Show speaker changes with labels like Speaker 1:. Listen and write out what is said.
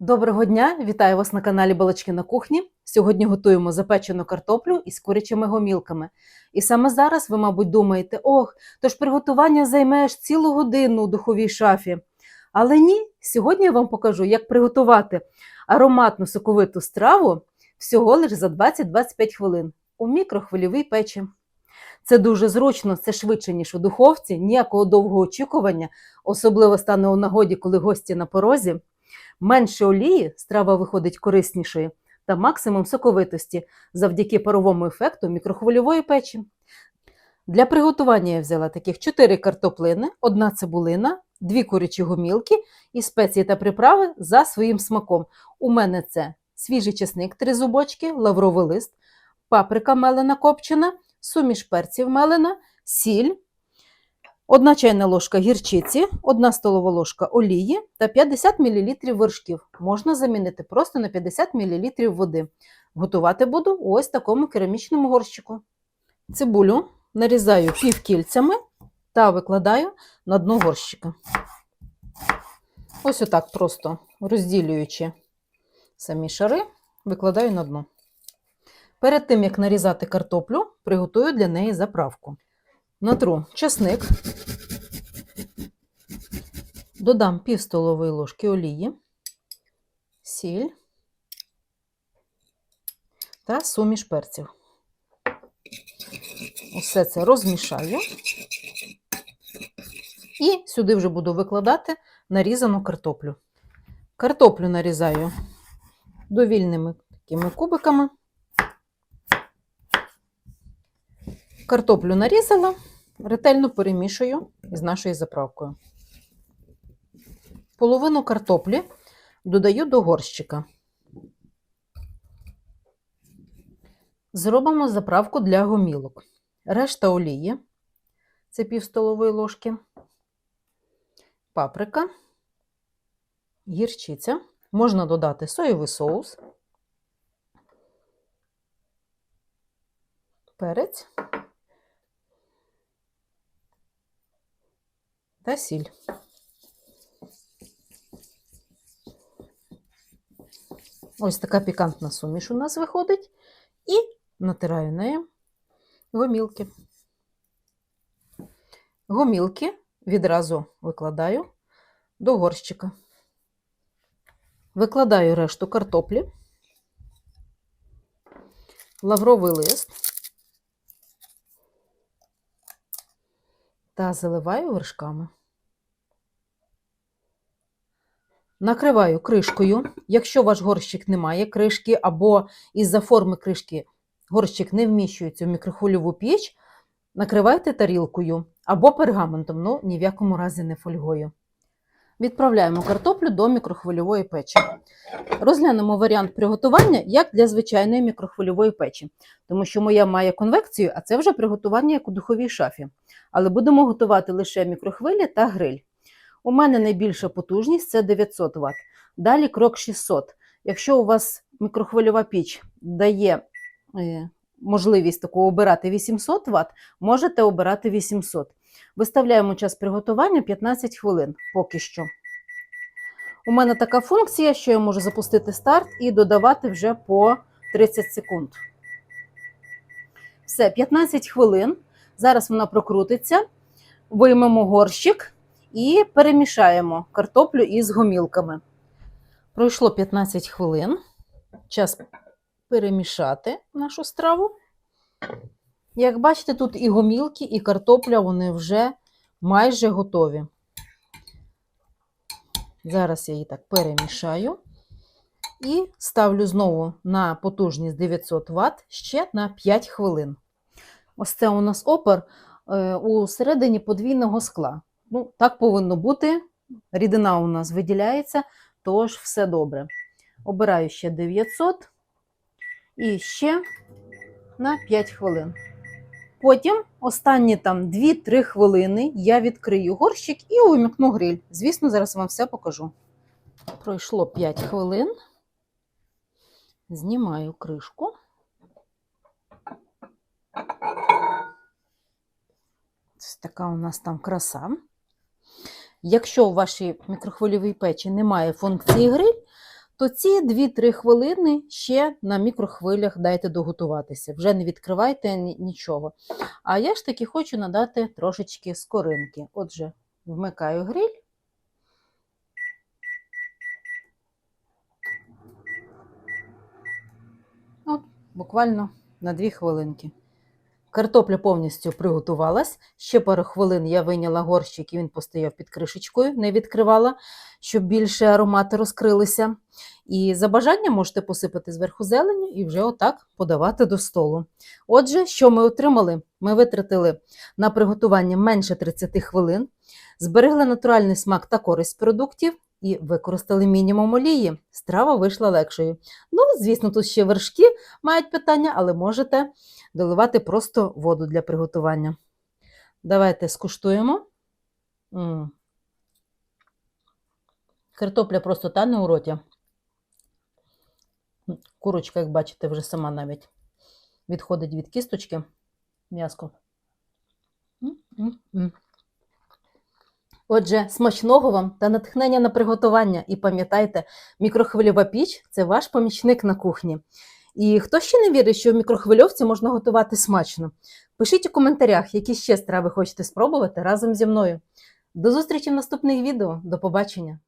Speaker 1: Доброго дня! Вітаю вас на каналі Балачки на кухні. Сьогодні готуємо запечену картоплю із курячими гомілками. І саме зараз ви, мабуть, думаєте, ох, то ж приготування займе аж цілу годину у духовій шафі. Але ні, сьогодні я вам покажу, як приготувати ароматну соковиту страву всього лише за 20-25 хвилин у мікрохвильовій печі. Це дуже зручно, це швидше, ніж у духовці, ніякого довгого очікування, особливо стане у нагоді, коли гості на порозі. Менше олії страва виходить кориснішою та максимум соковитості завдяки паровому ефекту мікрохвильової печі. Для приготування я взяла таких 4 картоплини, одна цибулина, 2 курячі гомілки і спеції та приправи за своїм смаком. У мене це свіжий чесник 3 зубочки, лавровий лист, паприка мелена копчена, суміш перців мелена, сіль, Одна чайна ложка гірчиці, одна столова ложка олії та 50 мл вершків. Можна замінити просто на 50 мл води. Готувати буду у ось такому керамічному горщику. Цибулю нарізаю півкільцями та викладаю на дно горщика. Ось отак просто розділюючи самі шари, викладаю на дно. Перед тим, як нарізати картоплю, приготую для неї заправку. Натру чесник, додам пів столової ложки олії, сіль та суміш перців. Усе це розмішаю і сюди вже буду викладати нарізану картоплю. Картоплю нарізаю довільними такими кубиками. Картоплю нарізала, ретельно перемішую із нашою заправкою. Половину картоплі додаю до горщика. Зробимо заправку для гомілок. Решта олії це пів столової ложки, паприка, гірчиця. Можна додати соєвий соус, перець. Та сіль. Ось така пікантна суміш у нас виходить. І натираю нею гомілки. Гомілки відразу викладаю до горщика. Викладаю решту картоплі, лавровий лист та заливаю вершками. Накриваю кришкою. Якщо ваш горщик не має кришки, або із-за форми кришки горщик не вміщується в мікрохвильову піч, накривайте тарілкою або пергаментом, ну ні в якому разі не фольгою. Відправляємо картоплю до мікрохвильової печі. Розглянемо варіант приготування як для звичайної мікрохвильової печі, тому що моя має конвекцію, а це вже приготування як у духовій шафі. Але будемо готувати лише мікрохвилі та гриль. У мене найбільша потужність це 900 Вт. Далі крок 600. Якщо у вас мікрохвильова піч дає е, можливість таку обирати 800 Вт, можете обирати 800. Виставляємо час приготування 15 хвилин поки що. У мене така функція, що я можу запустити старт і додавати вже по 30 секунд. Все, 15 хвилин. Зараз вона прокрутиться, виймемо горщик і перемішаємо картоплю із гомілками. Пройшло 15 хвилин. Час перемішати нашу страву. Як бачите, тут і гомілки, і картопля вони вже майже готові. Зараз я її так перемішаю і ставлю знову на потужність 900 Вт ще на 5 хвилин. Ось це у нас опер е, у середині подвійного скла. Ну, Так повинно бути. Рідина у нас виділяється, тож все добре. Обираю ще 900 і ще на 5 хвилин. Потім останні там 2-3 хвилини я відкрию горщик і увімкну гриль. Звісно, зараз вам все покажу. Пройшло 5 хвилин. Знімаю кришку. Ось така у нас там краса. Якщо у вашій мікрохвильовій печі немає функції гриль, то ці 2-3 хвилини ще на мікрохвилях дайте доготуватися. Вже не відкривайте нічого. А я ж таки хочу надати трошечки скоринки. Отже, вмикаю гриль. От, буквально на 2 хвилинки. Картопля повністю приготувалась. Ще пару хвилин я вийняла горщик і він постояв під кришечкою, не відкривала, щоб більше аромати розкрилися. І за бажанням можете посипати зверху зеленю і вже отак подавати до столу. Отже, що ми отримали? Ми витратили на приготування менше 30 хвилин, зберегли натуральний смак та користь продуктів і використали мінімум олії. Страва вийшла легшою. Ну, звісно, тут ще вершки мають питання, але можете доливати просто воду для приготування. Давайте скуштуємо. Картопля просто тане у роті. Курочка, як бачите, вже сама навіть відходить від кісточки. М'яско. М, м, м. Отже, смачного вам та натхнення на приготування. І пам'ятайте, мікрохвильова піч це ваш помічник на кухні. І хто ще не вірить, що в мікрохвильовці можна готувати смачно? Пишіть у коментарях, які ще страви хочете спробувати разом зі мною. До зустрічі в наступних відео. До побачення!